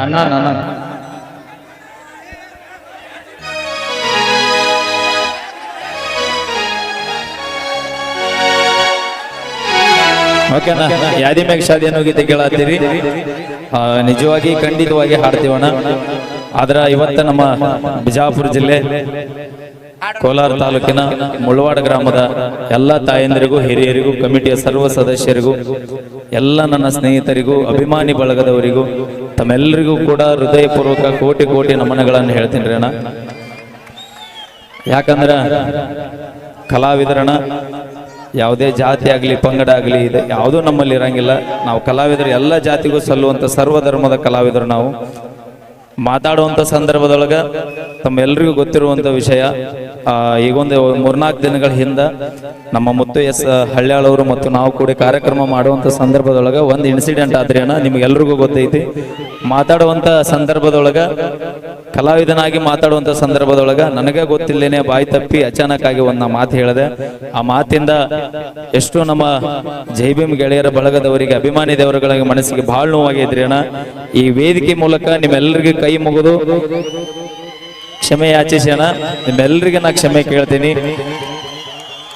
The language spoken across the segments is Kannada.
ಅಣ್ಣ, ನನ್ನ. ಓಕೆನಾ ಯಾದಿ ಮ್ಯಾಗ ಶಾದಿ ಅನ್ನೋ ಗೀತೆ ನಿಜವಾಗಿ, ಖಂಡಿತವಾಗಿ ಹಾಡ್ತೀವಣ್ಣ. ಆದ್ರ ಇವತ್ತ ನಮ್ಮ ಬಿಜಾಪುರ ಜಿಲ್ಲೆ ಕೋಲಾರ ತಾಲೂಕಿನ ಮುಳವಾಡ ಗ್ರಾಮದ ಎಲ್ಲ ತಾಯಂದಿರಿಗೂ, ಹಿರಿಯರಿಗೂ, ಕಮಿಟಿಯ ಸರ್ವ ಸದಸ್ಯರಿಗೂ, ಎಲ್ಲ ನನ್ನ ಸ್ನೇಹಿತರಿಗೂ, ಅಭಿಮಾನಿ ಬಳಗದವರಿಗೂ, ತಮ್ಮೆಲ್ಲರಿಗೂ ಕೂಡ ಹೃದಯಪೂರ್ವಕ ಕೋಟಿ ಕೋಟಿ ನಮನಗಳನ್ನು ಹೇಳ್ತೀನಿ ರೀ ಯಾಕಂದ್ರೆ ಕಲಾವಿದರಣ ಯಾವುದೇ ಜಾತಿ ಆಗಲಿ, ಪಂಗಡ ಆಗಲಿ, ಇದೆ ಯಾವುದೂ ನಮ್ಮಲ್ಲಿ ಇರಂಗಿಲ್ಲ. ನಾವು ಕಲಾವಿದರು ಎಲ್ಲ ಜಾತಿಗೂ ಸಲ್ಲುವಂಥ ಸರ್ವಧರ್ಮದ ಕಲಾವಿದರು ನಾವು. ಮಾತಾಡುವಂಥ ಸಂದರ್ಭದೊಳಗ ತಮ್ಮೆಲ್ಲರಿಗೂ ಗೊತ್ತಿರುವಂತ ವಿಷಯ ಆ, ಈಗೊಂದು ಮೂರ್ನಾಲ್ಕು ದಿನಗಳ ಹಿಂದೆ ನಮ್ಮ ಮುತ್ತು ಎಸ್ ಹಳ್ಯಾಳವರು ಮತ್ತು ನಾವು ಕೂಡ ಕಾರ್ಯಕ್ರಮ ಮಾಡುವಂಥ ಸಂದರ್ಭದೊಳಗ ಒಂದು ಇನ್ಸಿಡೆಂಟ್ ಆದ್ರೇನ ನಿಮ್ಗೆಲ್ರಿಗೂ ಗೊತ್ತೈತಿ. ಮಾತಾಡುವಂಥ ಸಂದರ್ಭದೊಳಗ, ಕಲಾವಿದನಾಗಿ ಮಾತಾಡುವಂತ ಸಂದರ್ಭದೊಳಗ ನನಗೆ ಗೊತ್ತಿಲ್ಲೇನೆ ಬಾಯಿ ತಪ್ಪಿ ಅಚಾನಕ್ ಆಗಿ ಒಂದು ಮಾತು ಹೇಳಿದೆ. ಆ ಮಾತಿಂದ ಎಷ್ಟು ನಮ್ಮ ಜೈಬಿಮ್ ಗೆಳೆಯರ ಬಳಗದವರಿಗೆ, ಅಭಿಮಾನಿ ದೇವರುಗಳಿಗೆ ಮನಸ್ಸಿಗೆ ಬಹಳ ನೋವಾಗಿದ್ರಿ ಅಣ್ಣ. ಈ ವೇದಿಕೆ ಮೂಲಕ ನಿಮ್ಮೆಲ್ಲರಿಗೂ ಕೈ ಮುಗಿದು ಕ್ಷಮೆ ಯಾಚಿಸಿ ಅಣ್ಣ. ನಿಮ್ಮೆಲ್ಲರಿಗೆ ನಾ ಕ್ಷಮೆ ಕೇಳ್ತೀನಿ.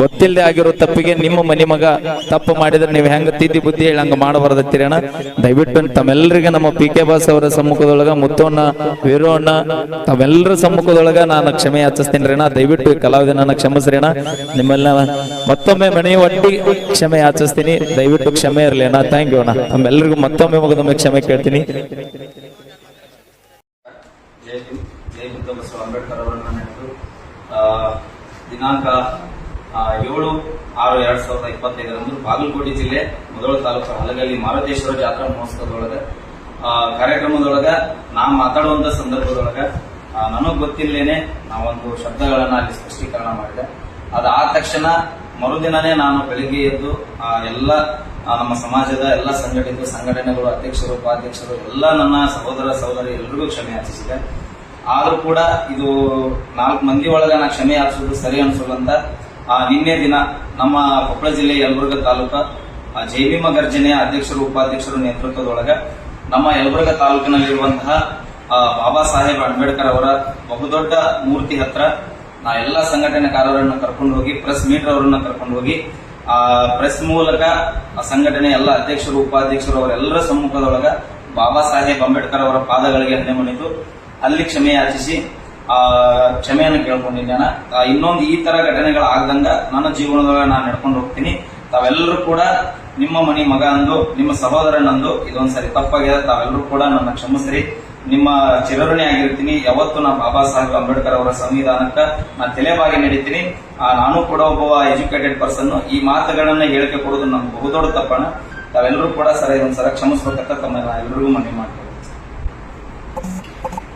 ಗೊತ್ತಿಲ್ಲದೆ ಆಗಿರೋ ತಪ್ಪಿಗೆ ನಿಮ್ಮ ಮನೆ ಮಗ ತಪ್ಪು ಮಾಡಿದ್ರೆ ನೀವು ಹೆಂಗ ತಿದ್ದಿ ಬುದ್ಧಿ ಹೇಳಿ ಹಂಗ ಮಾಡಬಾರ್ದತ್ತೀರಣ್ಣ ದಯವಿಟ್ಟು ತಮ್ಮೆಲ್ಲರಿಗೆ ನಮ್ಮ ಪಿ ಕೆ ಬಾಸ್ ಅವರ ಸಮ್ಮುಖದೊಳಗ ಮುತ್ತೋಣ ವೀರೋಣ್ಣ ತಾವೆಲ್ಲರ ಸಮ್ಮುಖದೊಳಗ ನಾನು ಕ್ಷಮೆ ಯಾಚಿಸ್ತೀನಿ ರೀ ಅಣ್ಣ. ದಯವಿಟ್ಟು ಕಲಾವಿದ ಕಲಾವಿದನನ್ನ ಕ್ಷಮಿಸ್ರಿ ಅಣ್ಣ. ನಿಮ್ಮೆಲ್ಲ ಮತ್ತೊಮ್ಮೆ ಮನೆ ಒಟ್ಟಿ ಕ್ಷಮೆ ಯಾಚಿಸ್ತೀನಿ. ದಯವಿಟ್ಟು ಕ್ಷಮೆ ಇರಲಿ ಅಣ್ಣ. ಥ್ಯಾಂಕ್ ಯು ಅಣ್ಣ. ತಮ್ಮೆಲ್ಲರಿಗೂ ಮತ್ತೊಮ್ಮೆ ಮಗದೊಮ್ಮೆ ಕ್ಷಮೆ ಕೇಳ್ತೀನಿ. ಅಂಬೇಡ್ಕರ್ ಅವರನ್ನ ದಿನಾಂಕ ಏಳು, ಆರು, ಎರಡ್ ಸಾವಿರದ ಇಪ್ಪತ್ತೈದರಂದು ಬಾಗಲಕೋಟೆ ಜಿಲ್ಲೆ ಮೊದಲ ತಾಲೂಕು ಹಲಗಲ್ಲಿ ಮಾರುತೇಶ್ವರ ಜಾತ್ರಾ ಮಹೋತ್ಸವದೊಳಗ. ಕಾರ್ಯಕ್ರಮದೊಳಗ ನಾ ಮಾತಾಡುವಂತ ಸಂದರ್ಭದೊಳಗ ನನಗ್ ಗೊತ್ತಿಲ್ಲೇನೆ ನಾವೊಂದು ಶಬ್ದಗಳನ್ನ ಅಲ್ಲಿ ಸ್ಪಷ್ಟೀಕರಣ ಮಾಡಿದೆ. ಅದಾದ ತಕ್ಷಣ ಮರುದಿನನೇ ನಾನು ಬೆಳಿಗ್ಗೆ ಎದ್ದು ಎಲ್ಲ ನಮ್ಮ ಸಮಾಜದ ಎಲ್ಲ ಸಂಘಟಿತ ಸಂಘಟನೆಗಳು, ಅಧ್ಯಕ್ಷರು, ಉಪಾಧ್ಯಕ್ಷರು, ಎಲ್ಲ ನನ್ನ ಸಹೋದರ, ಸಹೋದರಿ ಎಲ್ಲರಿಗೂ ಕ್ಷಮೆ ಯಾಚಿಸಿದೆ. ಆದರೂ ಕೂಡ ಇದು ನಾಲ್ಕು ಮಂದಿ ಒಳಗ ನಾ ಕ್ಷಮೆ ಯಾಚಿಸೋದು ಸರಿ ಅನ್ಸೋದಂತ ನಿನ್ನೆ ದಿನ ನಮ್ಮ ಕೊಪ್ಪಳ ಜಿಲ್ಲೆ ಯಲಬುರ್ಗ ತಾಲೂಕ ಆ, ಜೈಭೀಮ ಗರ್ಜನೆಯ ಅಧ್ಯಕ್ಷರು ಉಪಾಧ್ಯಕ್ಷರು ನೇತೃತ್ವದೊಳಗೆ ನಮ್ಮ ಯಲಬುರ್ಗ ತಾಲೂಕಿನಲ್ಲಿರುವಂತಹ ಬಾಬಾ ಸಾಹೇಬ್ ಅಂಬೇಡ್ಕರ್ ಅವರ ಬಹುದೊಡ್ಡ ಮೂರ್ತಿ ಹತ್ರ ನಾ ಎಲ್ಲ ಸಂಘಟನೆಕಾರರನ್ನು ಕರ್ಕೊಂಡು ಹೋಗಿ ಪ್ರೆಸ್ ಮೀಟ್ ಅವರನ್ನು ಕರ್ಕೊಂಡು ಹೋಗಿ ಆ ಪ್ರೆಸ್ ಮೂಲಕ ಸಂಘಟನೆ ಎಲ್ಲ ಅಧ್ಯಕ್ಷರು ಉಪಾಧ್ಯಕ್ಷರು ಅವರೆಲ್ಲರ ಸಮ್ಮುಖದೊಳಗ ಬಾಬಾ ಸಾಹೇಬ್ ಅಂಬೇಡ್ಕರ್ ಅವರ ಪಾದಗಳಿಗೆ ಹಣೆ ಮುನಿದು ಅಲ್ಲಿ ಕ್ಷಮೆ ಯಾಚಿಸಿ ಆ ಕ್ಷಮೆಯನ್ನು ಕೇಳ್ಕೊಂಡಿದ್ದೇನೆ. ಇನ್ನೊಂದು ಈ ತರ ಘಟನೆಗಳು ಆಗದಂಗ ನನ್ನ ಜೀವನದೊಳಗೆ ನಾನು ನಡ್ಕೊಂಡು ಹೋಗ್ತೀನಿ. ತಾವೆಲ್ಲರೂ ಕೂಡ ನಿಮ್ಮ ಮನೆ ಮಗ ಅಂದು ನಿಮ್ಮ ಸಹೋದರನಂದು ಇದೊಂದ್ಸರಿ ತಪ್ಪಾಗಿದೆ. ತಾವೆಲ್ಲರೂ ಕೂಡ ನನ್ನ ಕ್ಷಮಿಸ್ರಿ ನಿಮ್ಮ ಚಿರಋಣಿ ಆಗಿರ್ತೀನಿ. ಯಾವತ್ತು ನಾ ಬಾಬಾ ಸಾಹೇಬ್ ಅಂಬೇಡ್ಕರ್ ಅವರ ಸಂವಿಧಾನಕ್ಕ ನಾ ತಲೆಬಾಗಿ ನಡೀತೀನಿ. ಆ, ನಾನು ಕೂಡ ಒಬ್ಬ ಎಜುಕೇಟೆಡ್ ಪರ್ಸನ್ ಈ ಮಾತುಗಳನ್ನ ಹೇಳಿಕೆ ಕೊಡೋದು ನಮ್ಗೆ ಬಹುದೊಡ್ಡ ತಪ್ಪಣ. ತಾವೆಲ್ಲರೂ ಕೂಡ ಸರ ಇದೊಂದ್ಸಲ ಕ್ಷಮಿಸ್ಬೇಕಂತ ತಮ್ಮ ಎಲ್ಲರಿಗೂ ಮನವಿ ಮಾಡ್ತೀನಿ